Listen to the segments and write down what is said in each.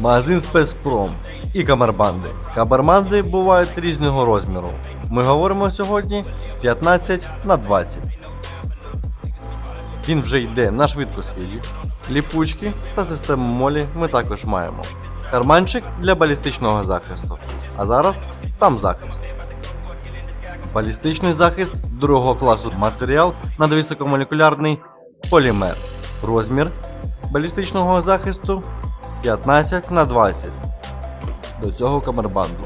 Магазин спецпром і камербанди. Камербанди бувають різного розміру. Ми говоримо сьогодні 15 на 20. Він вже йде на швидкосхилі. Ліпучки та систему молі ми також маємо. Карманчик для балістичного захисту. А зараз сам захист. Балістичний захист другого класу матеріал надвисокомолекулярний полімер. Розмір балістичного захисту 15 на 20 до цього камербанду.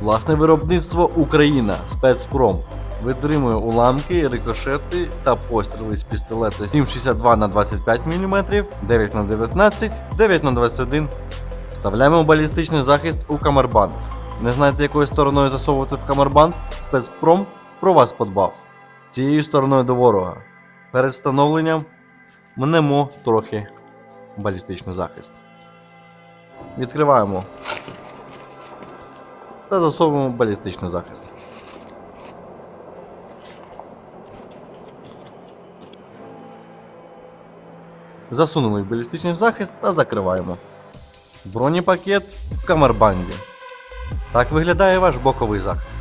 Власне виробництво Україна спецпром витримує уламки, рикошети та постріли з пістолета 7,62 на 25 мм, 9 на 19 9 на 21 Вставляємо балістичний захист у камербанд. Не знаєте, якою стороною засовувати в камербанд? Спецпром про вас подбав. Цією стороною до ворога. Перед встановленням мнемо трохи балістичний захист. Відкриваємо та засовуємо балістичний захист. Засунули балістичний захист та закриваємо. Бронепакет в камербанді. Так виглядає ваш боковий захист.